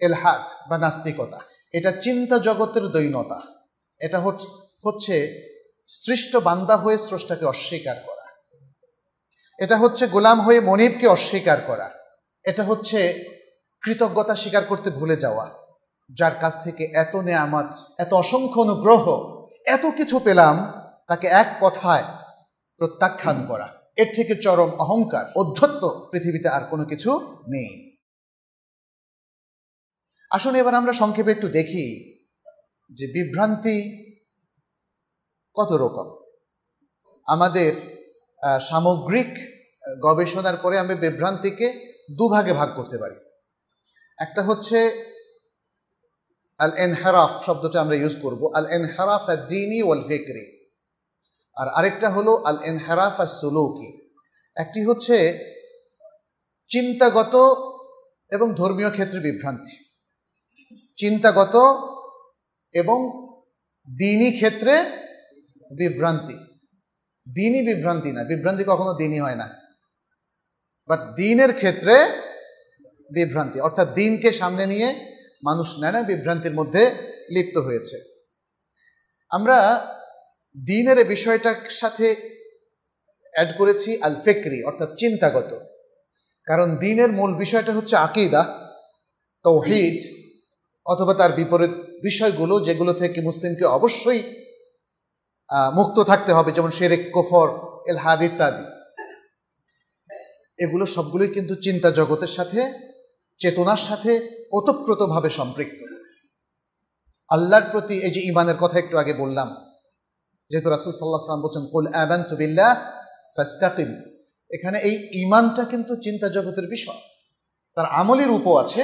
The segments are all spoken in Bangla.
এলহাদ বা নাস্তিকতা। এটা চিন্তা জগতের দৈনতা। এটা হচ্ছে সৃষ্ট বান্দা হয়ে স্রষ্টাকে অস্বীকার করা। এটা হচ্ছে গোলাম হয়ে মনিবকে অস্বীকার করা। এটা হচ্ছে কৃতজ্ঞতা স্বীকার করতে ভুলে যাওয়া। যার কাছ থেকে এত নেয়ামাত, এত অসংখ্য অনুগ্রহ, এত কিছু পেলাম, তাকে এক কথায় প্রত্যাখ্যান করা। এর থেকে চরম অহংকার, অধ্যত্ত পৃথিবীতে আর কোনো কিছু নেই। আসুন এবার আমরা সংক্ষেপে একটু দেখি যে বিভ্রান্তি কত রকম। আমাদের সামগ্রিক গবেষণার পরে আমি বিভ্রান্তিকে দুভাগে ভাগ করতে পারি। একটা হচ্ছে আল এনহারাফ শব্দটা আমরা ইউজ করব আল এনহারাফ দিনী ওয়াল ফিকরি আর আরেকটা হলো আল এনহারাফ আর সুলৌকি একটি হচ্ছে চিন্তাগত এবং ধর্মীয় ক্ষেত্রে বিভ্রান্তি। চিন্তাগত এবং দিনই ক্ষেত্রে বিভ্রান্তি। দিনই বিভ্রান্তি না, বিভ্রান্তি কখনো দিনই হয় না। বাট দিনের ক্ষেত্রে বিভ্রান্তি, অর্থাৎ দিনকে সামনে নিয়ে মানুষ নানা বিভ্রান্তির মধ্যে লিপ্ত হয়েছে। আমরা দিনের বিষয়টার সাথে অ্যাড করেছি আল ফেকরি অর্থাৎ চিন্তাগত। কারণ দিনের মূল বিষয়টা হচ্ছে আকিদা, তৌহিদ অথবা তার বিপরীত বিষয়গুলো যেগুলো থেকে মুসলিমকে অবশ্যই মুক্ত থাকতে হবে, যেমন শেরেক, কোফর, এলহাদ ইত্যাদি। এগুলো সবগুলোই কিন্তু চিন্তা জগতের সাথে, চেতনার সাথে ওতপ্রোতভাবে সম্পৃক্ত। আল্লাহর প্রতি এই যে ইমানের কথা একটু আগে বললাম, যেহেতু রাসুল সাল্লাহ সাল্লাম বলছেন, কুল আবান তুবিল্লা ফাস্তাকিম। এখানে এই ইমানটা কিন্তু চিন্তা জগতের বিষয়। তার আমলের উপও আছে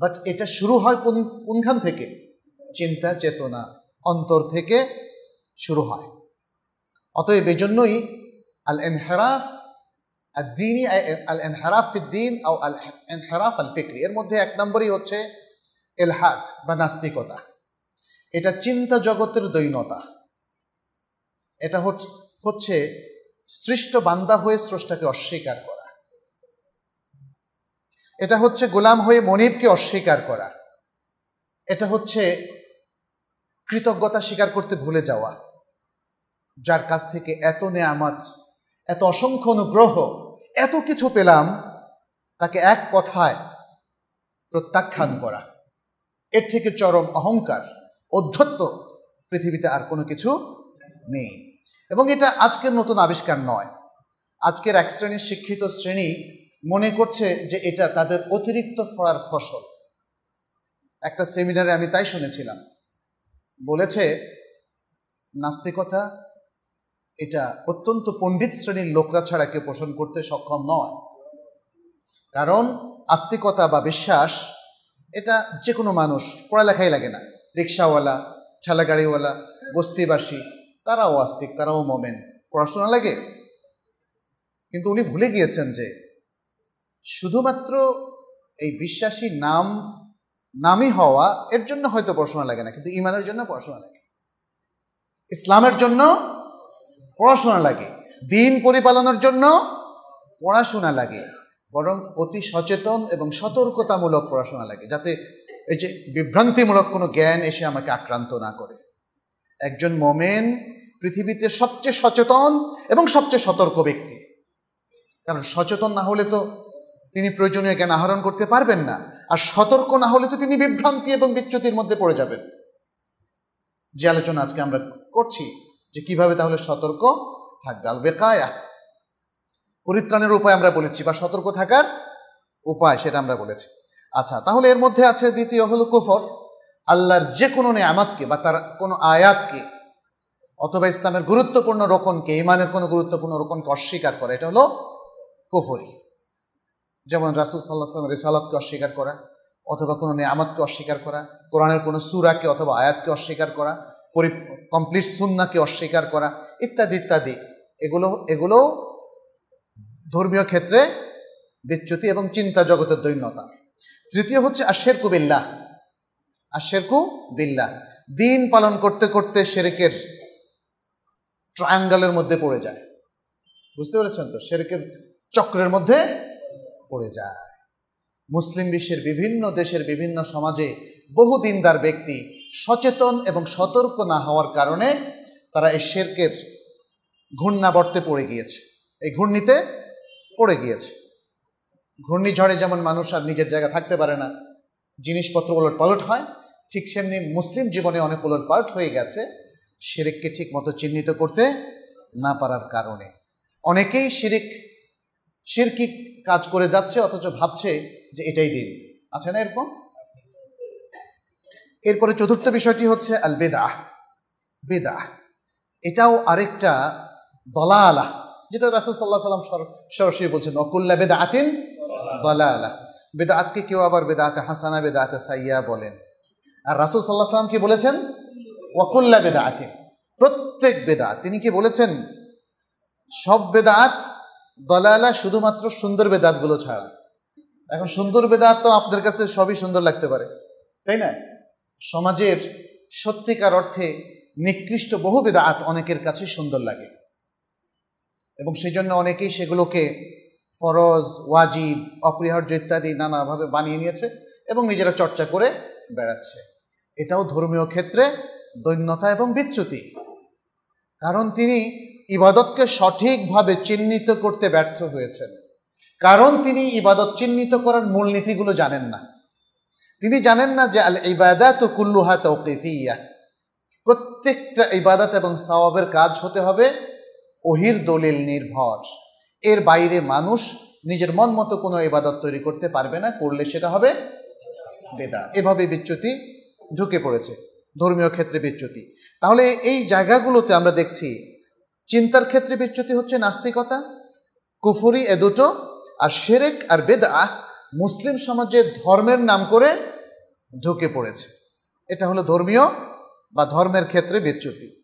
বাট এটা শুরু হয় কোন, কোনখান থেকে? চিন্তা, চেতনা, অন্তর থেকে শুরু হয়। অতএব এই জন্যই আল এনহেরাফ দিনই আল এনহেরাফ ফিদ্দিন ও আল এনহেরাফ আল ফিক্রি এর মধ্যে এক নম্বরই হচ্ছে এলহাদ বা নাস্তিকতা। এটা চিন্তা জগতের দৈনতা। এটা হচ্ছে সৃষ্ট বান্দা হয়ে স্রষ্টাকে অস্বীকার করা। এটা হচ্ছে গোলাম হয়ে মনিবকে অস্বীকার করা। এটা হচ্ছে কৃতজ্ঞতা স্বীকার করতে ভুলে যাওয়া। যার কাছ থেকে এত নেয়ামাত, এত অসংখ্য অনুগ্রহ, এত কিছু পেলাম, তাকে এক কথায় প্রত্যাখ্যান করা। এর থেকে চরম অহংকার, অধ্যত্ত পৃথিবীতে আর কোনো কিছু নেই। এবং এটা আজকের নতুন আবিষ্কার নয়। আজকের এক শ্রেণির শিক্ষিত শ্রেণি মনে করছে যে এটা তাদের অতিরিক্ত ফড়ার ফসল। একটা সেমিনারে আমি তাই শুনেছিলাম। বলেছে, নাস্তিকতা, এটা অত্যন্ত পণ্ডিত শ্রেণির লোকরা ছাড়া কেউ পোষণ করতে সক্ষম নয়। কারণ আস্তিকতা বা বিশ্বাস, এটা যে কোনো মানুষ, পড়ালেখাই লাগে না। রিক্সাওয়ালা, ঠেলাগাড়িওয়ালা, বস্তিবাসী, তারাও আস্তিক, তারাও মোমেন। পড়াশোনা লাগে। কিন্তু উনি ভুলে গিয়েছেন যে শুধুমাত্র এই বিশ্বাসী নাম, নামই হওয়া, এর জন্য হয়তো পড়াশোনা লাগে না, কিন্তু ইমানের জন্য পড়াশোনা লাগে। ইসলামের জন্য পড়াশোনা লাগে। দিন পরিপালনের জন্য পড়াশোনা লাগে। বরং অতি সচেতন এবং সতর্কতামূলক পড়াশোনা লাগে, যাতে এই যে বিভ্রান্তিমূলক কোনো জ্ঞান এসে আমাকে আক্রান্ত না করে। একজন মোমেন পৃথিবীতে সবচেয়ে সচেতন এবং সবচেয়ে সতর্ক ব্যক্তি। কারণ সচেতন না হলে তো তিনি প্রয়োজনীয় জ্ঞান আহরণ করতে পারবেন না। আর সতর্ক না হলে তো তিনি বিভ্রান্তি এবং বিচ্যুতির মধ্যে পড়ে যাবেন। যে আলোচনা আজকে আমরা করছি, যে কীভাবে তাহলে সতর্ক থাকবে? আল বেকায়া। পরিত্রাণের উপায় আমরা বলেছি, বা সতর্ক থাকার উপায় সেটা আমরা বলেছি। আচ্ছা তাহলে এর মধ্যে আছে দ্বিতীয় হলো কুফর। আল্লাহর যে কোনো নেয়ামাতকে বা তার কোনো আয়াতকে, অথবা ইসলামের গুরুত্বপূর্ণ রোকনকে ইমানের কোনো গুরুত্বপূর্ণ রোকনকে অস্বীকার করা, এটা হলো কুফরি। যেমন রাসুল সাল্লাহ সাল্লাম রেসালতকে অস্বীকার করা, অথবা কোনো নেয়ামতকে অস্বীকার করা, কোরআনের কোনো সুরাকে অথবা আয়াতকে অস্বীকার করা, পরি কমপ্লিট সুন্নাকে অস্বীকার করা, ইত্যাদি ইত্যাদি। এগুলো এগুলো ধর্মীয় ক্ষেত্রে বিচ্যুতি এবং চিন্তা জগতের দৈন্যতা। তৃতীয় হচ্ছে আশেরকু বিল্লাহ। আশেরকু বিল্লাহ। দিন পালন করতে করতে শেরেকের ট্রায়াঙ্গলের মধ্যে পড়ে যায়। বুঝতে পেরেছেন তো? শেরেকের চক্রের মধ্যে পড়ে যায়। মুসলিম বিশ্বের বিভিন্ন দেশের বিভিন্ন সমাজে বহু দিনদার ব্যক্তি সচেতন এবং সতর্ক না হওয়ার কারণে তারা এই শেরকের ঘূর্ণাবর্তে পড়ে গিয়েছে। এই ঘূর্ণিতে পড়ে গিয়েছে। ঘূর্ণিঝড়ে যেমন মানুষ আর নিজের জায়গা থাকতে পারে না, জিনিসপত্র ওলট পালট হয়, ঠিক সেমনি মুসলিম জীবনে অনেক ওলট পালট হয়ে গেছে, শিরিককে ঠিক মতো চিহ্নিত করতে না পারার কারণে। অনেকেই শিরিক, শিরকি কাজ করে যাচ্ছে, অথচ ভাবছে যে এটাই দিন। আছে না এরকম? এরপরে চতুর্থ বিষয়টি হচ্ছে আল বেদা বেদা এটাও আরেকটা দলালা, যেটা রাসুল সাল্লাহ সাল্লাম সরাসরি বলছেন, অকুল্লা বেদা আতিন দলা আলা বেদা আতকে কেউ আবার বেদা আতে হাসানা বেদাতে সাইয়া বলেন। আর রাসুল সাল্লাহ সাল্লাম কি বলেছেন? ওয়াকুল্লা আতিন প্রত্যেক বেদাত তিনি কি বলেছেন? সব বেদাত দলালা শুধুমাত্র সুন্দর বেদাতগুলো ছাড়া। এখন সুন্দর বেদাত তো আপনাদের কাছে সবই সুন্দর লাগতে পারে, তাই না? সমাজের সত্যিকার অর্থে নিকৃষ্ট বহু বেদাত অনেকের কাছে সুন্দর লাগে। এবং সেই জন্য অনেকেই সেগুলোকে ফরজ, ওয়াজিব, অপরিহার্য ইত্যাদি নানাভাবে বানিয়ে নিয়েছে এবং নিজেরা চর্চা করে বেড়াচ্ছে। এটাও ধর্মীয় ক্ষেত্রে দৈন্যতা এবং বিচ্যুতি। কারণ তিনি ইবাদতকে সঠিকভাবে চিহ্নিত করতে ব্যর্থ হয়েছেন। কারণ তিনি ইবাদত চিহ্নিত করার মূলনীতিগুলো জানেন না। তিনি জানেন না যে আল ইবাদাত কুল্লুহা তৌকিফিয়া প্রত্যেকটা ইবাদত এবং সওয়াবের কাজ হতে হবে ওহির দলিল নির্ভর। এর বাইরে মানুষ নিজের মন মতো কোনো ইবাদত তৈরি করতে পারবে না, করলে সেটা হবে বেদা এভাবে বিচ্যুতি ঢুকে পড়েছে, ধর্মীয় ক্ষেত্রে বিচ্যুতি। তাহলে এই জায়গাগুলোতে আমরা দেখছি চিন্তার ক্ষেত্রে বিচ্যুতি হচ্ছে নাস্তিকতা, কুফুরি এ দুটো, আর সেরেক আর বেদা মুসলিম সমাজে ধর্মের নাম করে ঢুকে পড়েছে। এটা হলো ধর্মীয় বা ধর্মের ক্ষেত্রে বিচ্যুতি।